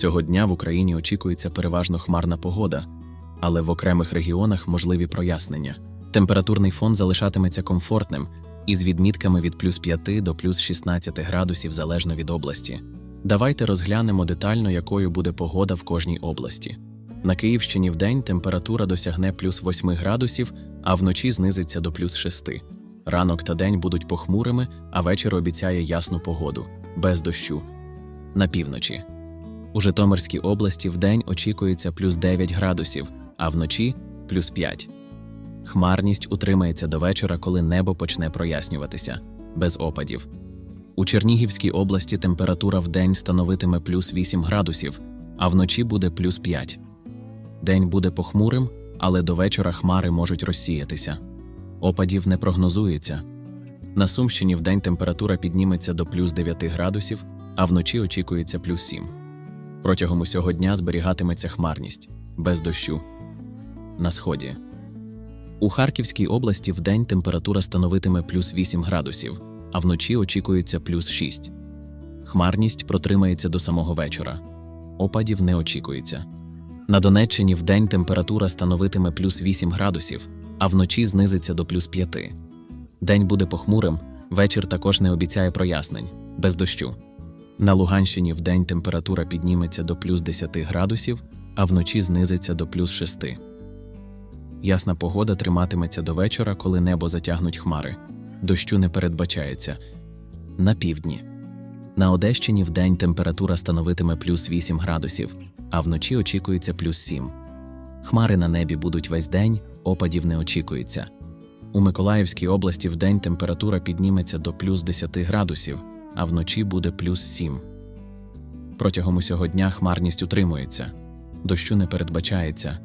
Цього дня в Україні очікується переважно хмарна погода, але в окремих регіонах можливі прояснення. Температурний фон залишатиметься комфортним із відмітками від плюс 5 до плюс 16 градусів залежно від області. Давайте розглянемо детально, якою буде погода в кожній області. На Київщині вдень температура досягне плюс 8 градусів, а вночі знизиться до плюс 6. Ранок та день будуть похмурими, а вечір обіцяє ясну погоду, без дощу. На півночі. У Житомирській області вдень очікується плюс 9 градусів, а вночі плюс 5. Хмарність утримається до вечора, коли небо почне прояснюватися, без опадів. У Чернігівській області температура вдень становитиме плюс 8 градусів, а вночі буде плюс 5. День буде похмурим, але до вечора хмари можуть розсіятися. Опадів не прогнозується. На Сумщині вдень температура підніметься до плюс 9 градусів, а вночі очікується плюс 7. Протягом усього дня зберігатиметься хмарність, без дощу. На сході. У Харківській області вдень температура становитиме плюс 8 градусів, а вночі очікується плюс 6. Хмарність протримається до самого вечора. Опадів не очікується. На Донеччині вдень температура становитиме плюс 8 градусів, а вночі знизиться до плюс 5. День буде похмурим, вечір також не обіцяє прояснень, без дощу. На Луганщині вдень температура підніметься до плюс 10 градусів, а вночі знизиться до плюс 6. Ясна погода триматиметься до вечора, коли небо затягнуть хмари. Дощу не передбачається. На півдні. На Одещині вдень температура становитиме плюс 8 градусів, а вночі очікується плюс 7. Хмари на небі будуть весь день, опадів не очікується. У Миколаївській області вдень температура підніметься до плюс 10 градусів, а вночі буде плюс 7. Протягом усього дня хмарність утримується, дощу не передбачається.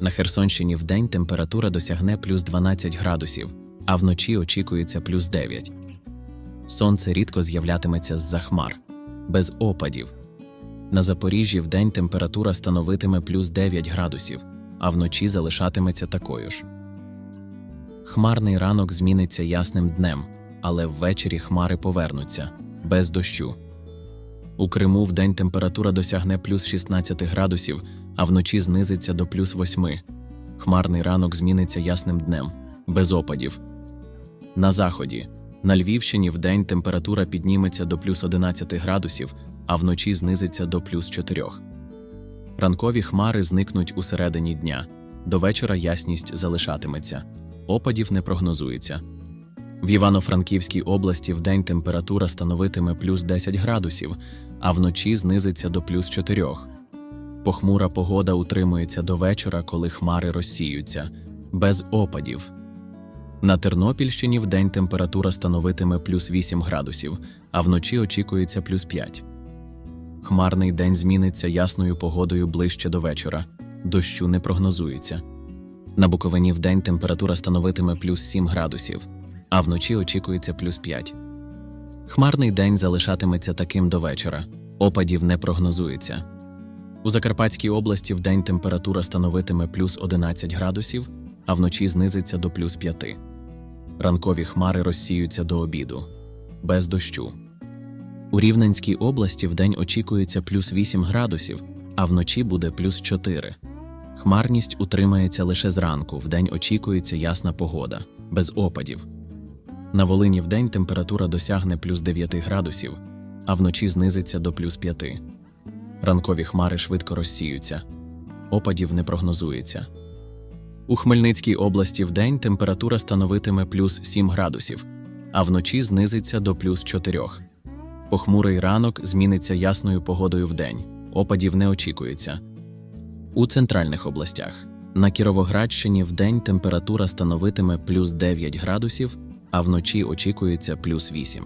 На Херсонщині вдень температура досягне плюс 12 градусів, а вночі очікується плюс 9. Сонце рідко з'являтиметься з-за хмар, без опадів. На Запоріжжі вдень температура становитиме плюс 9 градусів, а вночі залишатиметься такою ж. Хмарний ранок зміниться ясним днем, але ввечері хмари повернуться без дощу. У Криму вдень температура досягне плюс 16 градусів, а вночі знизиться до плюс 8. Хмарний ранок зміниться ясним днем, без опадів. На заході. На Львівщині вдень температура підніметься до плюс 11 градусів, а вночі знизиться до плюс 4. Ранкові хмари зникнуть у середині дня. До вечора ясність залишатиметься. Опадів не прогнозується. В Івано-Франківській області вдень температура становитиме плюс 10 градусів, а вночі знизиться до плюс 4. Похмура погода утримується до вечора, коли хмари розсіються, без опадів. На Тернопільщині вдень температура становитиме плюс 8 градусів, а вночі очікується плюс 5. Хмарний день зміниться ясною погодою ближче до вечора. Дощу не прогнозується. На Буковині вдень температура становитиме плюс 7 градусів, а вночі очікується плюс 5. Хмарний день залишатиметься таким до вечора. Опадів не прогнозується. У Закарпатській області вдень температура становитиме плюс 11 градусів, а вночі знизиться до плюс 5. Ранкові хмари розсіються до обіду. Без дощу. У Рівненській області вдень очікується плюс 8 градусів, а вночі буде плюс 4. Хмарність утримається лише зранку, вдень очікується ясна погода, без опадів. На Волині вдень температура досягне плюс 9 градусів, а вночі знизиться до плюс 5. Ранкові хмари швидко розсіються. Опадів не прогнозується. У Хмельницькій області вдень температура становитиме плюс 7 градусів, а вночі знизиться до плюс 4. Похмурий ранок зміниться ясною погодою вдень. Опадів не очікується. У центральних областях на Кіровоградщині вдень температура становитиме плюс 9 градусів, а вночі очікується плюс 8.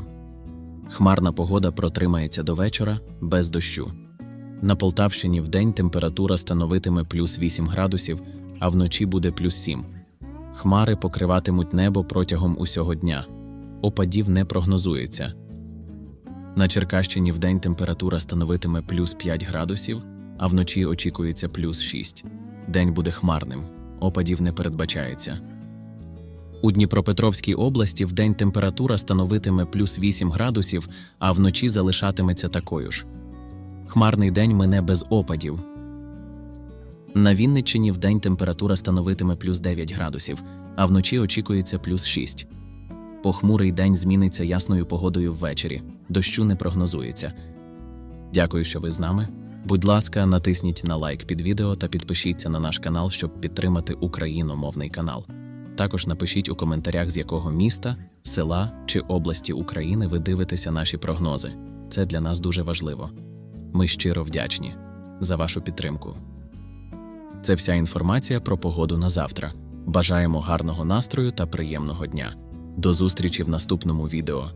Хмарна погода протримається до вечора без дощу. На Полтавщині вдень температура становитиме плюс 8 градусів, а вночі буде плюс 7. Хмари покриватимуть небо протягом усього дня. Опадів не прогнозується. На Черкащині вдень температура становитиме плюс 5 градусів, а вночі очікується плюс 6. День буде хмарним. Опадів не передбачається. У Дніпропетровській області вдень температура становитиме плюс 8 градусів, а вночі залишатиметься такою ж. Хмарний день мине без опадів. На Вінниччині вдень температура становитиме плюс 9 градусів, а вночі очікується плюс 6. Похмурий день зміниться ясною погодою ввечері. Дощу не прогнозується. Дякую, що ви з нами. Будь ласка, натисніть на лайк під відео та підпишіться на наш канал, щоб підтримати україномовний канал. Також напишіть у коментарях, з якого міста, села чи області України ви дивитеся наші прогнози. Це для нас дуже важливо. Ми щиро вдячні за вашу підтримку. Це вся інформація про погоду на завтра. Бажаємо гарного настрою та приємного дня. До зустрічі в наступному відео.